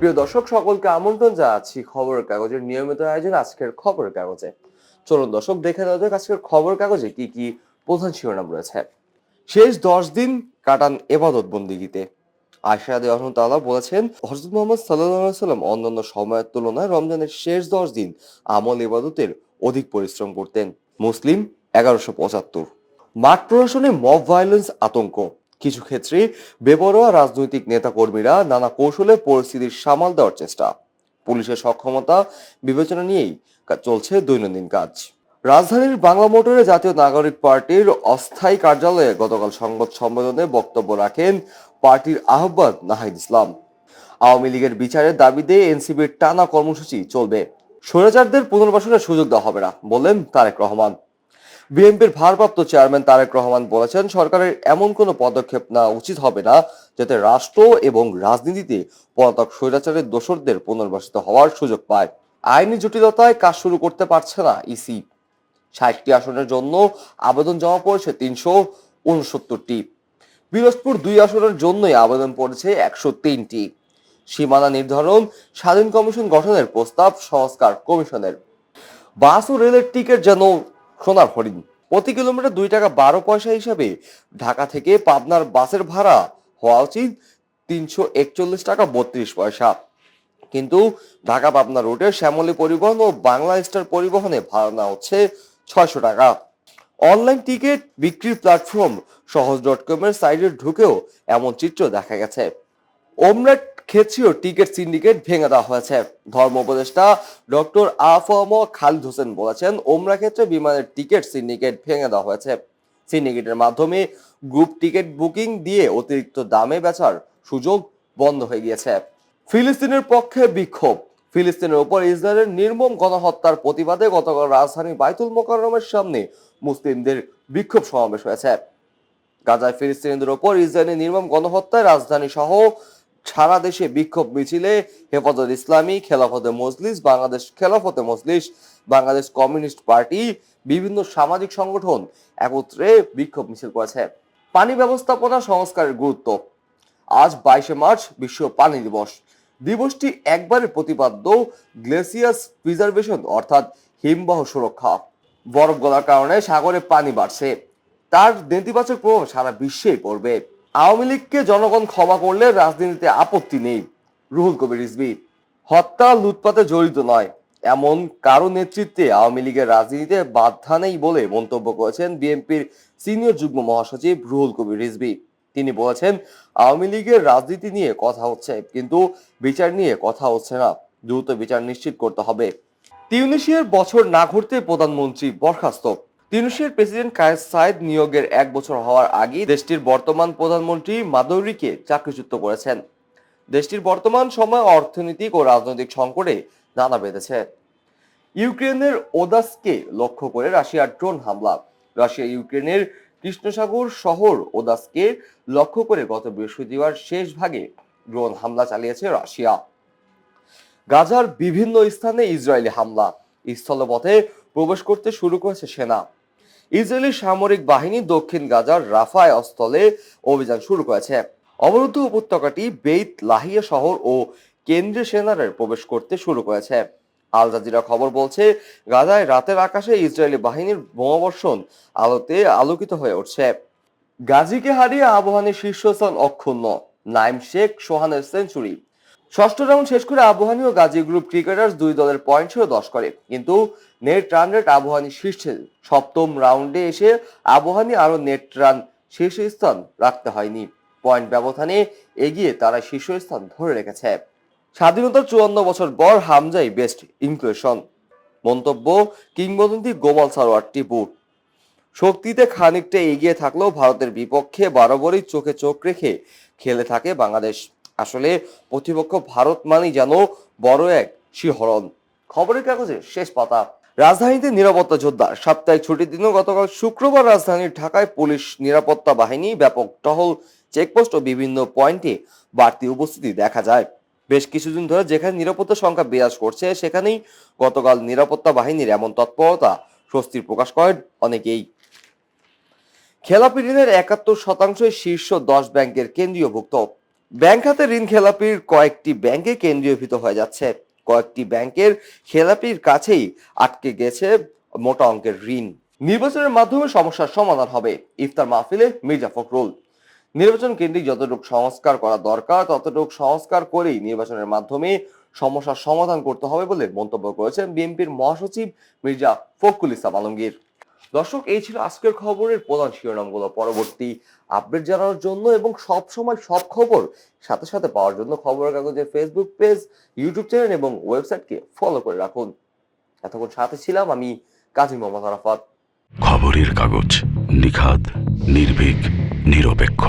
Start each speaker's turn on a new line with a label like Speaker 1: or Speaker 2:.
Speaker 1: প্রিয় দর্শক সকলকে আমন্ত্রণ জানাচ্ছি খবরের কাগজের নিয়মিত আয়োজন আজকের খবরের কাগজে চলুন দর্শক দেখে নেওয়া যাক আজকের খবর কাগজে কি কি প্রধান শিরোনাম রয়েছে শেষ দশ দিন কাটান এবাদত বন্দিগিতে আশাদ রহমতাল্লাহ বলেছেন হজরত মোহাম্মদ সাল্লাহ সাল্লাম অন্যান্য সময়ের তুলনায় রমজানের শেষ দশ দিন আমল ইবাদতের অধিক পরিশ্রম করতেন মুসলিম এগারোশো পঁচাত্তর মাঠ প্রশাসনে মব ভায়োলেন্স আতঙ্ক কিছু ক্ষেত্রে বেপরোয়া রাজনৈতিক নেতাকর্মীরা নানা কৌশলে পরিস্থিতির সামাল দেওয়ার চেষ্টা পুলিশের সক্ষমতা বিবেচনা নিয়েই চলছে দৈনন্দিন কাজ রাজধানীর বাংলা মোটরে জাতীয় নাগরিক পার্টির অস্থায়ী কার্যালয়ে গতকাল সংবাদ সম্মেলনে বক্তব্য রাখেন পার্টির আহ্বান নাহিদ ইসলাম আওয়ামী লীগের বিচারের দাবিতে এনসিবির টানা কর্মসূচি চলবে স্বৈরাচারদের পুনর্বাসনের সুযোগ দেওয়া হবে না বললেন তারেক রহমান বিএনপির ভারপ্রাপ্ত চেয়ারম্যান তারেক রহমান বলেছেন সরকারের এমন কোনো পদক্ষেপ নেওয়া উচিত হবে না যাতে রাষ্ট্র এবং রাজনীতিতে পলাতক স্বৈরাচারের দোষরদের পুনর্বাসিত হওয়ার সুযোগ পায় আইনি জটিলতায় কাজ শুরু করতে পারছে না ইসি ষাটটি আসনের জন্য আবেদন জমা পড়েছে তিনশো উনসত্তরটি বিরোজপুর দুই আসনের জন্যই আবেদন পড়েছে একশো তিনটি সীমানা নির্ধারণ স্বাধীন কমিশন গঠনের প্রস্তাব সংস্কার কমিশনের বাস ও রেলের টিকিট যেন সোনার হরিণ প্রতি কিলোমিটার দুই টাকা বারো পয়সা হিসাবে ঢাকা থেকে পাবনার বাসের ভাড়া হওয়া উচিত তিনশো একচল্লিশ টাকা বত্রিশ পয়সা কিন্তু ঢাকা পাবনা রুটের শ্যামলী পরিবহন ও বাংলা স্টার পরিবহনে ভাড়া না হচ্ছে ছয়শো টাকা অনলাইন টিকিট বিক্রির প্ল্যাটফর্ম সহজ ডট কমের সাইটে ঢুকেও এমন চিত্র দেখা গেছে ওমলেট খেচিও টিকিট সিন্ডিকেট ভেঙে দেওয়া হয়েছে ধর্ম উপদেষ্টা ডক্টর আফম খালিদ হোসেন বলেছেন ওমরা ক্ষেত্রে বিমানের টিকিট সিন্ডিকেট ভেঙে দেওয়া হয়েছে সিন্ডিকেটের মাধ্যমে গ্রুপ টিকিট বুকিং দিয়ে অতিরিক্ত দামে বেচার সুযোগ বন্ধ হয়ে গিয়েছে ফিলিস্তিনের পক্ষে বিক্ষোভ ফিলিস্তিনের ওপর ইসরায়েলের নির্মম গণহত্যার প্রতিবাদে গতকাল রাজধানী বাইতুল মোকাররমের সামনে মুসলিমদের বিক্ষোভ সমাবেশ হয়েছে গাজায় ফিলিস্তিনিদের ওপর ইসরায়েলের নির্মম গণহত্যায় রাজধানী সহ সারা দেশে বিক্ষোভ মিছিলে হেফাজত ইসলামী খেলাফতে মজলিস বাংলাদেশ খেলাফতে মজলিস বাংলাদেশ কমিউনিস্ট পার্টি বিভিন্ন সামাজিক সংগঠন একত্রে বিক্ষোভ মিছিল করেছে পানি ব্যবস্থাপনা সংস্কারের গুরুত্ব আজ বাইশে মার্চ বিশ্ব পানি দিবস দিবসটি একবারে প্রতিপাদ্য গ্লেসিয়াস প্রিজার্ভেশন অর্থাৎ হিমবাহ সুরক্ষা বরফ গলার কারণে সাগরে পানি বাড়ছে তার নেতিবাচক প্রভাব সারা বিশ্বেই পড়বে আওয়ামী লীগকে জনগণ ক্ষমা করলে রাজনীতিতে আপত্তি নেই রুহুল কবির রিজবি হত্যা লুটপাতে জড়িত নয় এমন কারো নেতৃত্বে আওয়ামী লীগের রাজনীতিতে বাধা নেই বলে মন্তব্য করেছেন বিএনপির সিনিয়র যুগ্ম মহাসচিব রুহুল কবির রিজবি তিনি বলেছেন আওয়ামী লীগের রাজনীতি নিয়ে কথা হচ্ছে কিন্তু বিচার নিয়ে কথা হচ্ছে না দ্রুত বিচার নিশ্চিত করতে হবে তিউনিশিয়ার বছর না ঘুরতে প্রধানমন্ত্রী বরখাস্ত তিউনিশিয়ার প্রেসিডেন্ট কায়েস সাইদ নিয়োগের এক বছর হওয়ার আগেই দেশটির বর্তমান প্রধানমন্ত্রী মাদৌরিকে চাকরিচ্যুত করেছেন দেশটির বর্তমান সময় অর্থনৈতিক ও রাজনৈতিক সংকটে দানা বেঁধেছে ইউক্রেনের ওদাসকে লক্ষ্য করে রাশিয়ার ড্রোন হামলা রাশিয়া ইউক্রেনের কৃষ্ণসাগর শহর ওদাসকে লক্ষ্য করে গত বৃহস্পতিবার শেষ ভাগে ড্রোন হামলা চালিয়েছে রাশিয়া গাজার বিভিন্ন স্থানে ইসরায়েলি হামলা স্থলপথে প্রবেশ করতে শুরু করেছে সেনা ইসরায়েলি সামরিক বাহিনী দক্ষিণ গাজার রাফায় অস্থলে অভিযান শুরু করেছে অবরুদ্ধ উপত্যকাটি বেইত লাহিয়া শহর ও কেন্দ্রীয় সেনারে প্রবেশ করতে শুরু করেছে আল জাজিরা খবর বলছে গাজায় রাতের আকাশে ইসরায়েলি বাহিনীর বোমাবর্ষণ আলোতে আলোকিত হয়ে উঠছে গাজীকে হারিয়ে আবহানের শীর্ষস্থান অক্ষুণ্ণ নাইম শেখ সোহানের সেঞ্চুরি ষষ্ঠ রাউন্ড শেষ করে আবহানি ও গাজী গ্রুপ ক্রিকেটার্স দুই দলের পয়েন্ট ছিল দশ করে কিন্তু নেট রান রেট আবহানি শীর্ষে সপ্তম রাউন্ডে এসে আবহানি আরও নেট রান শীর্ষস্থান রাখতে হয়নি পয়েন্ট ব্যবধানে এগিয়ে তারা শীর্ষস্থান ধরে রেখেছে স্বাধীনতার চুয়ান্ন বছর পর হামজাই বেস্ট ইনক্লুশন মন্তব্য কিংবদন্তি গোমাল সারোয়ার টিপু শক্তিতে খানিকটা এগিয়ে থাকলেও ভারতের বিপক্ষে বারবারই চোখে চোখ রেখে খেলে থাকে বাংলাদেশ আসলে প্রতিপক্ষ ভারত মানেই যেন বড় এক শিহরণ খবরের কাগজের শেষ পাতা রাজধানীতে নিরাপত্তা যোদ্ধা সাপ্তাহিক ছুটির দিনও গতকাল শুক্রবার রাজধানীর ঢাকায় পুলিশ নিরাপত্তা বাহিনী ব্যাপক টহল চেকপোস্ট ও বিভিন্ন পয়েন্টে বাড়তি উপস্থিতি দেখা যায় বেশ কিছুদিন ধরে যেখানে নিরাপত্তা সংখ্যা বিরাজ করছে সেখানেই গতকাল নিরাপত্তা বাহিনীর এমন তৎপরতা স্বস্তির প্রকাশ করেন অনেকেই খেলাপি ঋণের একাত্তর শতাংশই শীর্ষ দশ ব্যাংকের কেন্দ্রীয়ভুক্ত ব্যাংক খাতে ঋণ খেলাপির কয়েকটি ব্যাংকে কেন্দ্রীয়ভূত হয়ে যাচ্ছে কয়েকটি ব্যাংকের খেলাপির কাছেই আটকে গেছে মোটা অঙ্কের ঋণ নির্বাচনের মাধ্যমে সমস্যার সমাধান হবে ইফতার মাহফিলে মির্জা ফখরুল নির্বাচন কেন্দ্রিক যতটুকু সংস্কার করা দরকার ততটুকু সংস্কার করেই নির্বাচনের মাধ্যমে সমস্যার সমাধান করতে হবে বলে মন্তব্য করেছেন বিএনপির মহাসচিব মির্জা ফখরুল ইসলাম আলমগীর দর্শক এই ছিল আজকের খবরের প্রধান শিরোনামগুলো পরবর্তী আপডেট জানানোর জন্য এবং সব সময় সব খবর সাথে সাথে পাওয়ার জন্য খবরের কাগজের ফেসবুক পেজ ইউটিউব চ্যানেল এবং ওয়েবসাইটকে ফলো করে রাখুন এতক্ষণ সাথে ছিলাম আমি কাজী মোহাম্মদ আরাফাত খবরের কাগজ নিখাদ নির্ভীক নিরপেক্ষ